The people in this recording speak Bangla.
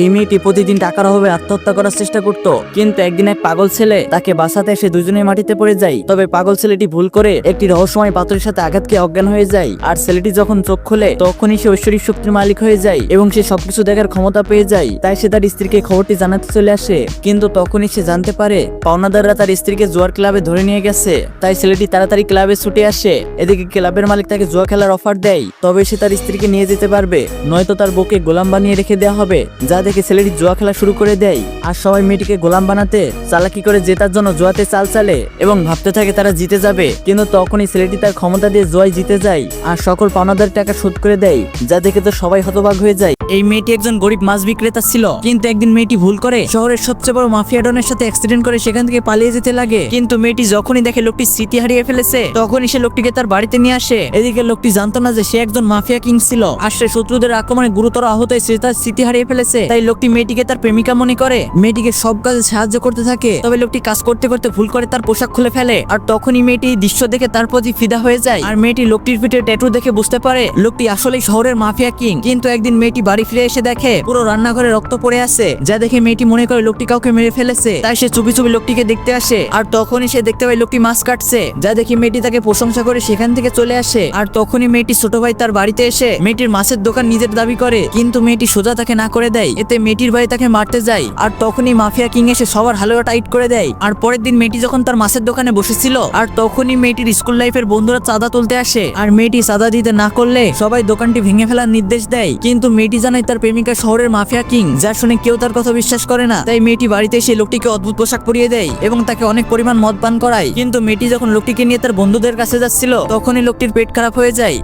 এই মেয়েটি প্রতিদিন টাকার অভাবে আত্মহত্যা করার চেষ্টা করত। কিন্তু একদিন এক পাগল ছেলে তাকে বাঁচাতে এসে দুজনে মাটিতে পড়ে যায়। তবে পাগল ছেলেটি ভুল করে একটি রহস্যময় পাথরের সাথে আঘাত খেয়ে অজ্ঞান হয়ে যায়। আর ছেলেটি যখন চোখ খোলে, তখনই সে ঐশ্বরিক শক্তির মালিক হয়ে যায় এবং সে সবকিছু দেখার ক্ষমতা পেয়ে যায়। তাই সে তার স্ত্রীকে খবরটি জানাতে চলে আসে। কিন্তু তখনই সে জানতে পারে, পাওনাদাররা তার স্ত্রীকে জুয়ার ক্লাবে ধরে নিয়ে গেছে। তাই ছেলেটি তাড়াতাড়ি ক্লাবে ছুটে আসে। এদিকে ক্লাবের মালিক তাকে জুয়া খেলার অফার দেয়। তবে সে তার স্ত্রীকে নিয়ে যেতে পারবে, নয়তো তার বউকে গোলাম বানিয়ে রেখে দেওয়া হবে, যা দেখে ছেলেটি জুয়া খেলা শুরু করে দেয়। আর সবাই মেয়েটিকে গোলাম বানাতে চালাকি করে জেতার জন্য জুয়াতে চাল চালে এবং ভাবতে থাকে তারা জিতে যাবে। কিন্তু তখনই ছেলেটি তার ক্ষমতা দিয়ে জয় জিতে যায় আর সকল পাওনাদার টাকা শোধ করে দেয়, যা দেখে তো সবাই হতবাক হয়ে যায়। এই মেয়েটি একজন গরিব মাছ বিক্রেতা ছিল। কিন্তু একদিন মেয়েটি ভুল করে শহরের সবচেয়ে বড় মাফিয়া ডনের সাথে অ্যাক্সিডেন্ট করে সেখান থেকে পালিয়ে যেতে লাগে। কিন্তু মেয়েটি যখনই দেখে লোকটি স্মৃতি হারিয়ে ফেলেছে, তখনই সে লোকটিকে তার বাড়িতে নিয়ে আসে। এদিকে লোকটি জানতো না যে সে একজন মাফিয়া কিং ছিল। আর সে শত্রুদের আক্রমণে গুরুতর আহত হয়ে সে তার স্মৃতি হারিয়ে ফেলেছে। তাই লোকটি মেয়েটিকে তার প্রেমিকা মনে করে। মেয়েটিকে সব কাজে সাহায্য করতে থাকে, তবে লোকটি কাজ করতে করতে ভুল করে তার পোশাক খুলে ফেলে। আর তখনই মেয়েটি দৃশ্য দেখে তার প্রতি ফিদা হয়ে যায়। আর মেয়েটি লোকটির পিঠে ট্যাটু দেখে বুঝতে পারে, লোকটি আসলেই শহরের মাফিয়া কিং। কিন্তু একদিন মেয়েটি বাড়ি ফিরে এসে দেখে, পুরো রান্নাঘরে রক্ত পড়ে আছে। যা দেখে মেয়েটি মনে করে লোকটি কাউকে মেরে ফেলেছে। তাই সে চুপি চুপি লোকটিকে দেখতে আসে। আর তখনই সে দেখতে পায় লোকটি মাছ কাটছে। যা দেখে মেয়েটি তাকে প্রশংসা করে সেখান থেকে চলে আসে। আর তখনই মেয়েটি ছোট ভাই তার বাড়িতে এসে মেয়েটির মাছের দোকান নিজের দাবি করে। কিন্তু মেয়েটি সোজা তাকে না করে দেয়। এতে মেয়েটির ভাই তাকে মারতে যায়, আর তখনই মাফিয়া কিং এসে সবার হালুয়া টাইট করে দেয়। আর পরের দিন মেয়েটি যখন তার মাছের দোকানে বসেছিল, আর তখনই মেয়েটির স্কুল লাইফের বন্ধুরা চাঁদা তুলতে আসে। আর মেয়েটি চাঁদা দিতে না করলে সবাই দোকানটি ভেঙে ফেলার নির্দেশ দেয়। কিন্তু মেয়েটি জানায় তার প্রেমিকা শহরের মাফিয়া কিং যা শুনে কেউ তার কথা বিশ্বাস করে না। তাই মেয়েটি বাড়িতে এসে লোকটিকে অদ্ভুত পোশাক পরিয়ে দেয় এবং তাকে অনেক পরিমাণ মদ পান করায়। কিন্তু মেয়েটি যখন লোকটিকে নিয়ে তার বন্ধুদের কাছে যাচ্ছিল, তখনই লোকটির পেট খারাপ হয়ে যায়।